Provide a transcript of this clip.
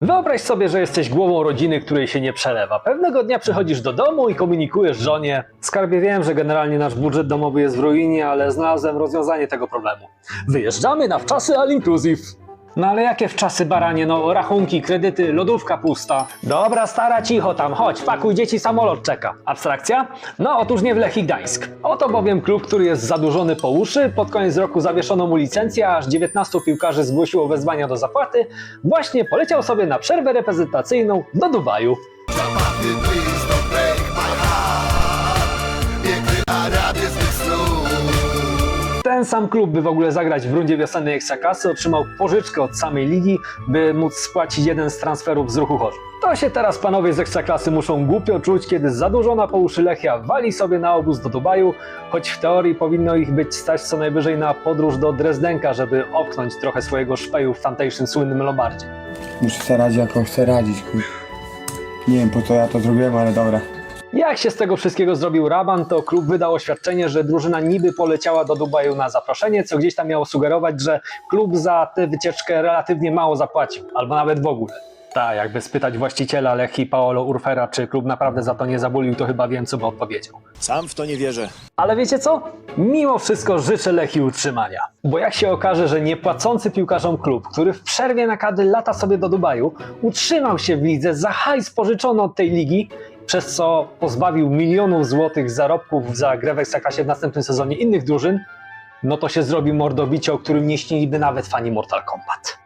Wyobraź sobie, że jesteś głową rodziny, której się nie przelewa. Pewnego dnia przychodzisz do domu i komunikujesz żonie: Skarbie, wiem, że generalnie nasz budżet domowy jest w ruinie, ale znalazłem rozwiązanie tego problemu. Wyjeżdżamy na wczasy all inclusive. No ale jakie wczasy baranie, no rachunki, kredyty, lodówka pusta. Dobra, stara, cicho tam, chodź, pakuj dzieci, samolot czeka. Abstrakcja? No otóż nie w Lech Gdańsk. Oto bowiem klub, który jest zadłużony po uszy, pod koniec roku zawieszono mu licencję, aż 19 piłkarzy zgłosiło wezwania do zapłaty, właśnie poleciał sobie na przerwę reprezentacyjną do Dubaju. Zapasy, Ten sam klub, by w ogóle zagrać w rundzie wiosennej Ekstraklasy, otrzymał pożyczkę od samej ligi, by móc spłacić jeden z transferów z ruchu Chorzów. To się teraz panowie z Ekstraklasy muszą głupio czuć, kiedy zadłużona po uszy Lechia wali sobie na obóz do Dubaju, choć w teorii powinno ich być stać co najwyżej na podróż do Drezdenka, żeby opchnąć trochę swojego szpeju w tamtejszym słynnym Lombardzie. Muszę sobie radzić, jaką chcę radzić, kur... Nie wiem po co ja to zrobiłem, ale dobra. Jak się z tego wszystkiego zrobił Raban, to klub wydał oświadczenie, że drużyna niby poleciała do Dubaju na zaproszenie, co gdzieś tam miało sugerować, że klub za tę wycieczkę relatywnie mało zapłacił, albo nawet w ogóle. Tak, jakby spytać właściciela Lechi Paolo Urfera, czy klub naprawdę za to nie zabulił, to chyba wiem, co by odpowiedział. Sam w to nie wierzę. Ale wiecie co? Mimo wszystko życzę Lechi utrzymania. Bo jak się okaże, że niepłacący piłkarzom klub, który w przerwie na kadry lata sobie do Dubaju, utrzymał się w lidze za hajs pożyczony od tej ligi, przez co pozbawił milionów złotych zarobków za grę w Ekstraklasie w następnym sezonie innych drużyn, no to się zrobi mordobicie, o którym nie śniliby nawet fani Mortal Kombat.